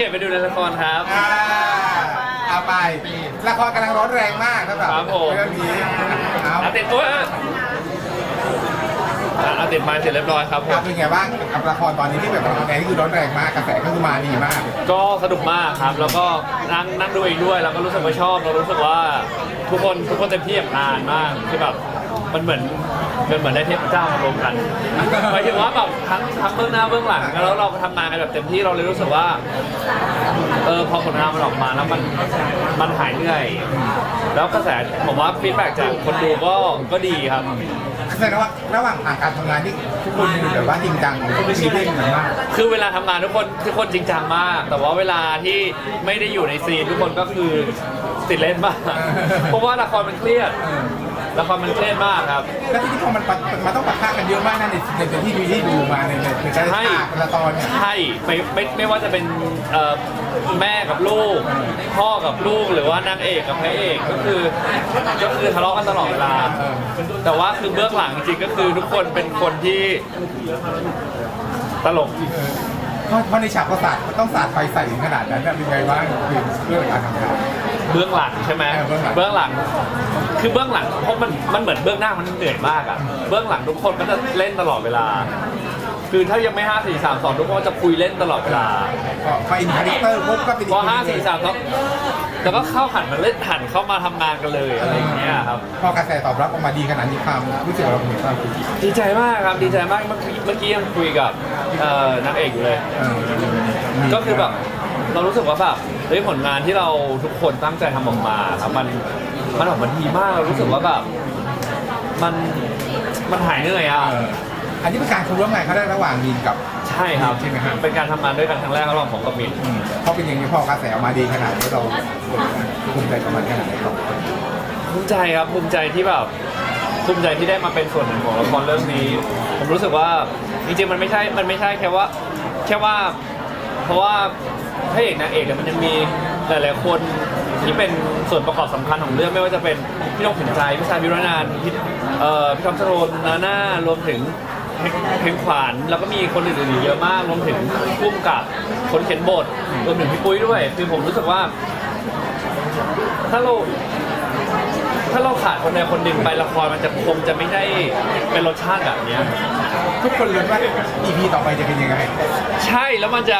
เก็บไปดูในละครครับ อ่าเอาไป ละครกำลังร้อนแรงมากสำหรับครับผม เรื่องนี้เอาอาติดโอ้ยอาติดไม้เสร็จเรียบร้อยครับผครัม บเป็นไงบ้างกับละครตอนนี้ที่แบบกำลังแรงที่คือร้อนแรงมากกระแสก็คือมาดีมาก ก็สนุกมากครับ แล้วก็นั่งนั่งดูเองด้วย แล้วก็รู้สึกว่าชอบ เรารู้สึกว่าทุกคนทุกคนเต็มที่กับงานมาก คือแบบ มันเหมือนมันเหมือนได้เทพเจ้ามารวมกันหมายถึงว่าแบบทั้งทั้งเบื้องหน้าเบื้องหลังแล้วเราทำงานกันแบบเต็มที่เราเลยรู้สึกว่า เออพอผลงานมันออกมาแล้วมันมันหายเหนื่อย แล้วกระแสผมว่าฟีดแบ็กจากคนดูก็ก็ดีครับ แสดงว่าระหว่างอ่านการทำงานที่ทุกคนมีแบบว่าจริงจังมีเรื่องเหมือนมากคือเวลาทำงานทุกคนทุกคนจริงจังมาก แต่ว่าเวลาที่ไม่ได้อยู่ในซีนทุกคนก็คือติดเล่นมากเพราะว่าละครมันเครียด ละครมันเครียดมากครับ แล้วที่นี่พอมันปะมันต้องปะทะกันเยอะมากนั่นในในที่ดูที่ดูมาในในในแต่ละใช่ ฉากแต่ละตอนเนี่ยใช่ไม่ไม่ไม่ว่าจะเป็นเอ่อแม่กับลูก พ่อกับลูกหรือว่านางเอกกับพระเอกก็คือก็คือทะเลาะกันตลอดเวลา แต่ว่าคือเบื้องหลังจริงๆก็คือทุกคนเป็นคนที่ตลก เพราะเพราะในฉากประสาทมันต้องสาดไฟใส่ถึงขนาดนั้นเนี่ยเป็นไงบ้างคือเรื่องการทำงาน เบื้องหลังใช่ไหมเออเบื้องหลังเบื้องหลัง คือเบื้องหลังเพราะมันมันเหมือนเบื้องหน้ามันเหนื่อยมากอะเบื้องหลังทุกคนก็จะเล่นตลอดเวลา คือถ้ายังไม่ห้าสี่สามสองทุกคนก็จะคุยเล่นตลอดเวลา ก็พออินคาแรคเตอร์ปุ๊บก็เป็นอีพกอห้าสี่สามสองแล้วก็เข้าหันมาเล่นหันเข้ามาทำงานกันเลยอะไรอย่างเงี้ยครับ พอกระแสตอบรับออกมาดีขนาดนี้ความรู้สึกของเราเป็นยังไงบ้างดีใจมากครับดีใจมากเมื่อกี้เมื่อกี้ยังคุยกับเอ่อนางเอกอยู่เลย เออก็คือแบบ เรารู้สึกว่าแบบเฮ้ยผลงานที่เราทุกคนตั้งใจทำออกมาครับมันมันออกมาดีมากเรารู้สึกว่าแบบมันมันหายเหนื่อยอะ เอออันนี้เป็นการคุร่วมงานเขาได้ระหว่างมีนกับ ใช่ครับ ใช่ไหมครับ เป็นการทำงานด้วยกันครั้งแรกระหว่างผมกับมิน อืมเพราะเป็นอย่างนี้พอกระแสออกมาดีขนาดนี้เราภูมิใจกับมันขนาดไหนครับภูมิใจครับภูมิใจที่แบบภูมิใจที่ได้มาเป็นส่วนหนึ่งของละครเรื่องนี้ ผมรู้สึกว่าจริงๆมันไม่ใช่มันไม่ใช่แค่ว่าแค่ว่า เพราะว่า พระเอกนางเอกเนี่ยมันจะมีหลายๆคนที่เป็นส่วนประกอบสำคัญของเรื่องไม่ว่าจะเป็นพี่นกผินใจพี่ชายพิรนานท์พี่เอ่อพี่ทอมสโรนนาน่ารวมถึงเพลงขวานแล้วก็มีคนอื่นๆอีกเยอะมากรวมถึงพุ่มกับคนเขียนบทรวมถึงพี่ปุ้ยด้วย คือผมรู้สึกว่า ถ้าเราถ้าเราขาดคนใดคนหนึ่งไปละครมันจะคงจะไม่ได้เป็นรสชาติแบบเนี้ย ทุกคนลุ้นว่า EP ต่อไปจะเป็นยังไงใช่แล้วมันจะ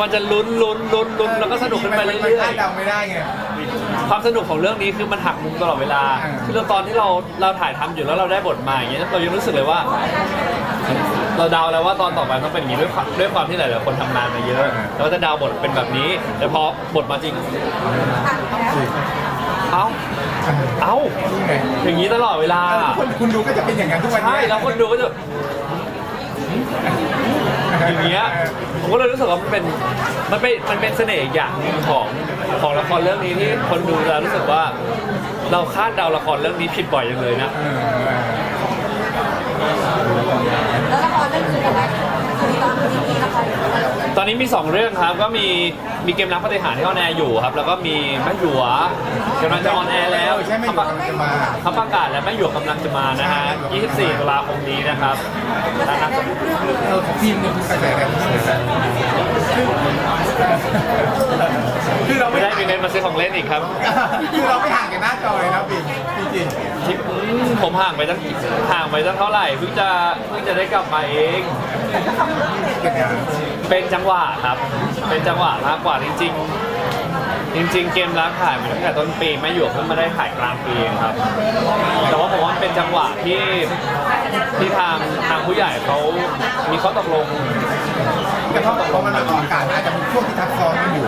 มันจะลุ้นลุ้นลุ้นลุ้นแล้วก็สนุกขึ้นไปเรื่มันอยคาดเดาไม่ได้ไงๆความสนุกของเรื่องนี้คือมันหักมุมตลอดเวลา อ่า คือตอนที่เราเราถ่ายทำอยู่แล้วเราได้บทมาอย่างเงี้ยเรายังรู้สึกเลยว่า เราเดาแล้วว่าตอนต่อไปต้องเป็นอย่างนี้ด้วยความด้วยความที่หลายๆคนทำงานมาเยอะเราก็จะเดาบทเป็นแบบนี้ แต่พอบทมาจริง เอ้า เอ้า นี่ไงอย่างนี้ตลอดเวลา คนคุณดูก็จะเป็นอย่างนั้นทุกวันนี้ ใช่แล้วคนดูก็จะ อย่างเงี้ยผมก็เลยรู้สึกว่ามันเป็นมันเป็นมันเป็นเสน่ห์อีกอย่างหนึ่งของของละครเรื่องนี้ที่คนดูแล้วรู้สึกว่า เราคาดเดาละครเรื่องนี้ผิดบ่อยจังเลยนะเออเออแล้วละครเรื่องอื่นอะไรคือตอนนี้มีละครตอนนี้มี 2 เรื่องครับ ก็มีมีเกมรักปฏิหารย์ที่ออนแอร์อยู่ครับ แล้วก็มีแม่หยวกำลังจะออนแอร์แล้วใช่ไหมอยู่กำลังจะมา เขาประกาศแล้วแม่หยวกกำลังจะมานะฮะ 24ตุลาคมนี้นะครับนะครับเออของทีมเนี่ยคือกระแสแรงมากเลยนะคือเราไม่ไม่ได้มีเงินมาซื้อของเล่นอีกครับคือเราไม่ห่างจากหน้าจอเลยนะปิงจริงที่อืมผมห่างไปตั้งห่างไปตั้งเท่าไหร่เพิ่งจะเพิ่งจะได้กลับมาเอง ๆเป็นอย่างนั้นเป็นจังหวะครับ เป็นจังหวะมากกว่าจริงๆ จริงๆ เกมรักถ่ายมาตั้งแต่ต้นปีแม่หยวกเพิ่งมาได้ถ่ายกลางปีเองครับ แต่ว่าผมว่ามันเป็นจังหวะที่ที่ทางทางผู้ใหญ่เขามีข้อตกลง แต่พอพอมันออกอากาศอาจจะมีช่วงที่ทับซ้อนกันอยู่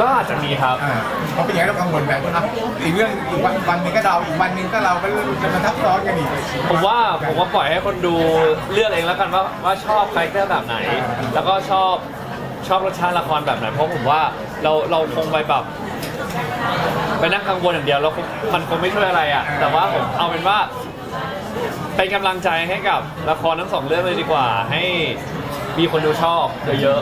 ก็อาจจะมีครับ อ่าเพราะเป็นอย่างนั้นเรากังวลแบบอะอีกเรื่องอีกวันวันหนึงก็เราอีกวันหนึงก็เราก็จะมาทับซ้อนกันอีกผมว่าผมว่าปล่อยให้คนดูเลือกเองแล้วกันว่าว่าชอบคาแรคเตอร์แบบไหน แล้วก็ชอบชอบรสชาติละครแบบไหน เพราะผมว่าเราเราคงไปแบบ ไปนั่งกังวลอย่างเดียวแล้วคงมันคงไม่ช่วยอะไรอะ แต่ว่าผมเอาเป็นว่าเป็นกำลังใจให้กับละครทั้งสองเรื่องเลยดีกว่า ให้มีคนดูชอบเยอะ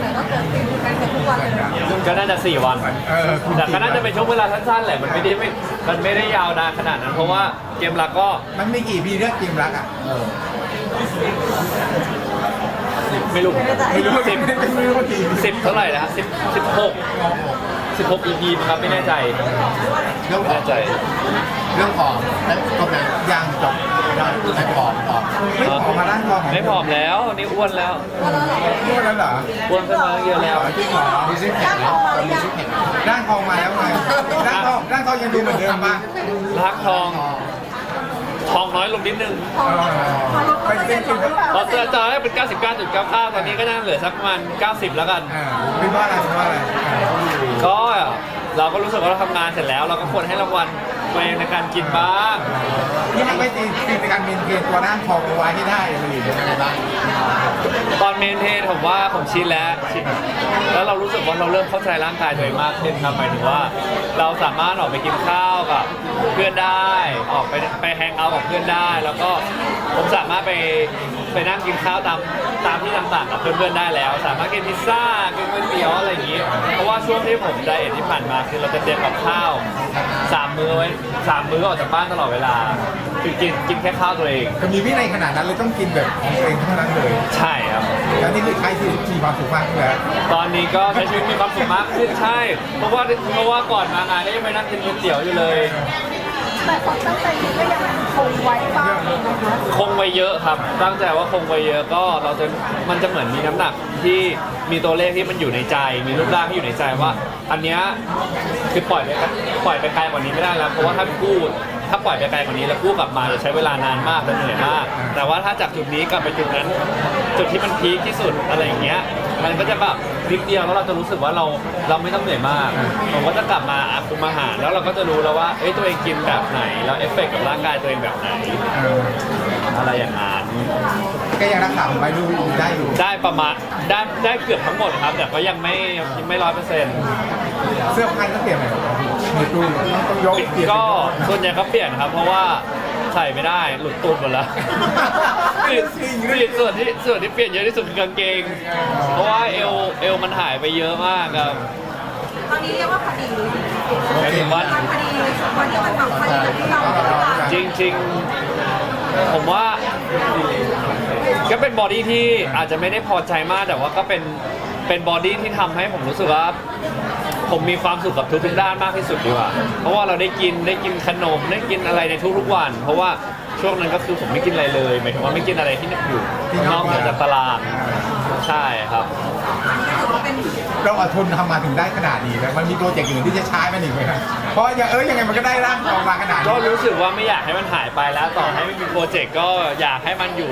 แต่ก็เกิดเป็นกันเกือบทุกวันเลย ๆก็น่าจะสี่วัน เออคุณแต่ก็น่าจะเป็นช่วงเวลาสั้นๆแหละ มันไม่ได้ไม่ มันไม่ได้ยาวนานขนาดนั้น เพราะว่าเกมหลักก็มันไม่กี่ปีเรื่องเกมรักอะเไม่รู้ไม่รู้ว่าสิบไม่รู้ว่ากี่สิบเท่าไหร่นะสิบสิบหก สิบหก EP มั้งครับไม่แน่ใจเรื่องไม่ของแน่ใจ เรื่องของแล้วก็เป็นย่างจบได้ไม่ผอมผอมไม่ผอมมาร่างทองไม่ผอมแล้วนี่อ้วนแล้วนวดแล้วเหรออ้วนขึ้นมาเยอะแล้วจริงเหรอมีซิกแพคแล้วตอนมีซิกแพคร่างทองมาแล้วไงร่างทองร่างทองยังดูเหมือนเดิมปะรักทอง ทองน้อยลงนิดนึงเออไปเต้นกินตอนเจอจอได้เป็น 99.99ตอนนี้ก็น่าเหลือสักประมาณ 90 แล้วกัน อ่าเป็นว่าอะไรเป็นว่าอะไรก็เราก็รู้สึกว่าเราทำงานเสร็จแล้ว เราก็ควรให้รางวัล ตัวเองในการกินบ้างนี่มันไม่ตีในการเมนเทนตัวร่างทองเอาไว้ให้ได้อะไรอย่างเงี้ยอะไรบ้างตอนเมนเทนผมว่าผมชินแล้วชินแล้วเรารู้สึกว่าเราเริ่มเข้าใจร่างกายตัวเองมากขึ้นครับหมายถึงว่า เราสามารถออกไปกินข้าวกับเพื่อนได้ ออกไปไปแฮงเอาท์กับเพื่อนได้ แล้วก็ผมสามารถไป ไปนั่งกินข้าวตามตามที่ต่างๆกับเพื่อนๆได้แล้ว สามารถกินพิซซ่ากินก๋วยเตี๋ยวอะไรอย่างนี้ เพราะว่าช่วงที่ผมไดเอทที่ผ่านมาคือเราจะเตรียมกับข้าวสามมื้อไว้สามมื้อออกจากบ้านตลอดเวลาคือกินกินแค่ข้าวตัวเองก็มีวินัยขนาดนั้นเลยต้องกินแบบของตัวเองเท่านั้นเลย ใช่ครับ แล้วนี่คือใครที่มีความสุขมากขึ้นแล้วตอนนี้ก็ใช้ชีวิตมีความสุขมากขึ้นใช่ เพราะว่าเพราะว่าก่อนมางานก็ยังไปนั่งกินก๋วยเตี๋ยวอยู่เลย แต่ความตั้งใจนี้ก็ยังคงไว้บ้างนะคะคงไว้เยอะครับ ตั้งใจว่าคงไว้เยอะก็เราจะมันจะเหมือนมีน้ำหนักที่มีตัวเลขที่มันอยู่ในใจ มีรูปร่างที่อยู่ในใจว่า อันเนี้ยคือปล่อยไปปล่อยไปไกลกว่านี้ไม่ได้แล้วเพราะว่าถ้ากู้ ถ้าปล่อยไปไกลกว่านี้แล้วกู้กลับมาจะใช้เวลานานมากและเหนื่อยมาก แต่ว่าถ้าจากจุดนี้กลับไปจุดนั้น จุดที่มันพีคที่สุดอะไรอย่างเงี้ย มันก็จะแบบนิดเดียวแล้วเราจะรู้สึกว่าเราเราไม่ต้องเหนื่อยมากผมก็จะกลับมาอะคุมอาหารแล้วเราก็จะรู้แล้วว่าเอ้ยตัวเองกินแบบไหน แล้วเอฟเฟกต์กับร่างกายตัวเองแบบไหน เออ อะไรอย่างนั้นก็ยังรักษาผมไปดูได้อยู่ได้ประมาณได้ได้เกือบทั้งหมดครับ แต่ก็ยังไม่ยังไม่ร้อยเปอร์เซ็นต์เสื้อผ้าต้องเปลี่ยนไหมในตู้ต้องยกเปลี่ยนก็ส่วนใหญ่ก็เปลี่ยนครับ เพราะว่าใส่ไม่ได้หลุดตูดหมดแล้วคือคือส่วนที่ส่วนที่เปลี่ยนเยอะที่สุดคือกางเกง เพราะว่าเอวเอวมันหายไปเยอะมากครับตอนนี้เรียกว่าพอดีหมายถึงว่ามันพอดีวันที่มันแบบพอดีกับที่เราต้องการจริงๆ ผมว่าก็เป็นบอดี้ที่อาจจะไม่ได้พอใจมาก แต่ว่าก็เป็นเป็นบอดี้ที่ทำให้ผมรู้สึกว่า ผมมีความสุขกับทุกๆด้านมากที่สุดดีกว่า เพราะว่าเราได้กินได้กินขนมได้กินอะไรในทุกๆวัน เพราะว่าช่วงนั้นก็คือผมไม่กินอะไรเลยหมายถึงว่าไม่กินอะไรที่อยู่นอกเหนือจากตารางใช่ครับเราอดทนทำมาถึงได้ขนาดนี้แล้วมันมีโปรเจกต์อื่นที่จะใช้มันอีกไหมครับเพราะอย่างเออยังไงมันก็ได้ร่างทองมาขนาดก็นี้รู้สึกว่าไม่อยากให้มันหายไปแล้ว ต่อให้ไม่มีโปรเจกต์ก็อยากให้มันอยู่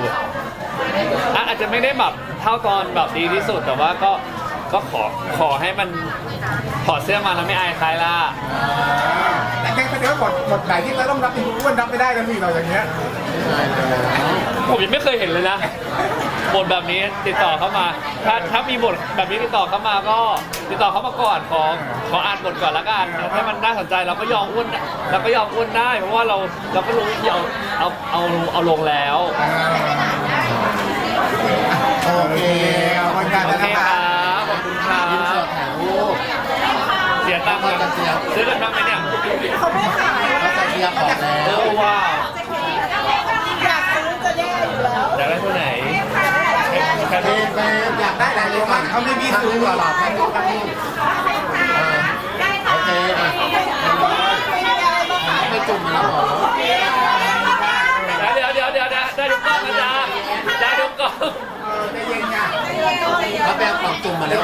อะอาจจะไม่ได้แบบเท่าตอนแบบดีที่สุด แต่ว่าก็ก็ขอขอให้มันถอดเสื้อมาแล้วไม่อายใครล่ะ แต่แค่แสดงว่าบทบทไหนที่เราต้องรับเป็นอ้วนรับไม่ได้แล้วมีเราอย่างเงี้ยผมยังไม่เคยเห็นเลยนะ บทแบบนี้ติดต่อเข้ามา ถ้าถ้ามีบทแบบนี้ติดต่อเข้ามาก็ติดต่อเข้ามาก่อนขอขออ่านบทก่อนละกันถ้ามันน่าสนใจเราก็ยอมอ้วนเราก็ยอมอ้วนได้เพราะว่าเราเราก็รู้วิธีเอาเอาเอาเอาลงแล้วโอเคขอบคุณการโอนะเคคครัรับบขอบคุณครัยิ้มเสืบอถ่ายรูปเสียตังค์เลยซื้อกันบ้างไหมเนี่ยเขาไม่ขายก็จะเคลียร์ของเอแล้วอว้าวอยากซื้อจะแย่อยู่แล้วอยากได้ตัวไหน แค่เฟนี้ย์เฟย์อยากได้หลายตัวมากเขาไม่มีซื้อหรอหรอแค่นี้แค่นี้โอเคอะไปจุ่มมาแล้วเหรอเดี๋ยวเดี๋ยวเดี๋ยวเดี๋ยวได้ดูกล้องนะจ๊ะได้ดูกล้องแล้วแปลของจุ่มมาแล้ว